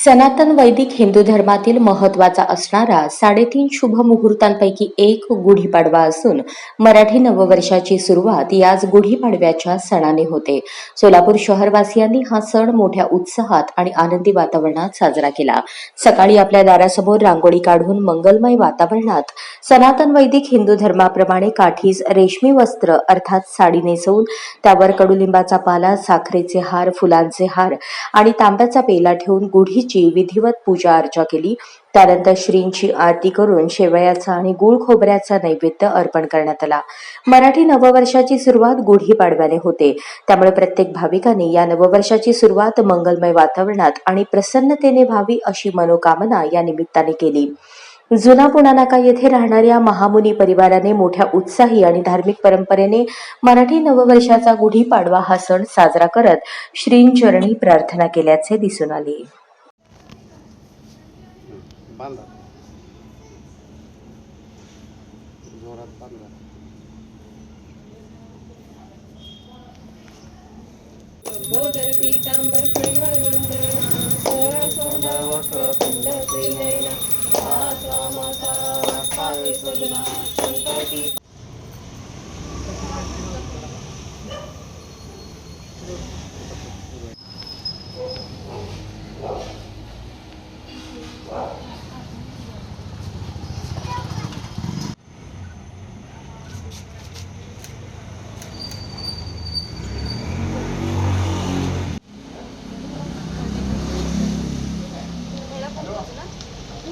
सनातन वैदिक हिंदू धर्मातील महत्त्वाचा असणारा साडेतीन शुभ मुहूर्तांपैकी एक गुढीपाडवा असून मराठी नववर्षाची सुरुवात याच गुढीपाडव्याच्या सणाने होते. सोलापूर शहरवासियांनी हा सण मोठ्या उत्साहात आणि आनंदी वातावरणात साजरा केला. सकाळी आपल्या दारासमोर रांगोळी काढून मंगलमय वातावरणात सनातन वैदिक हिंदू धर्माप्रमाणे काठीस रेशमी वस्त्र अर्थात साडी नेसवून त्यावर कडुलिंबाचा पाला साखरेचे हार फुलांचे हार आणि तांब्याचा पेला ठेवून श्रींची विधिवत पूजा अर्चा केली त्यानंतर श्रींची आरती करून शेवयाचा आणि गुळ खोबऱ्याचा नैवेद्य अर्पण करण्यात आला. मराठी नववर्षाची सुरुवात गुढीपाडव्याने होते. त्यामुळे प्रत्येक भाविकाने या नववर्षाची सुरुवात मंगलमय वातावरणात आणि प्रसन्नतेने व्हावी अशी मनोकामना या निमित्ताने केली. जुना पुणानाका येथे राहणाऱ्या महामुनी परिवाराने मोठ्या उत्साही आणि धार्मिक परंपरेने मराठी नववर्षाचा गुढीपाडवा हा सण साजरा करत श्रींचरणी प्रार्थना केल्याचे दिसून आले. बांधा जोरात बांधा गोदर पीतांबर फळीवर वंदना सोळा सोना वक्र सुंद श्रीनयना माता माता वाटावे सजना शंकरती Thank you. Wow.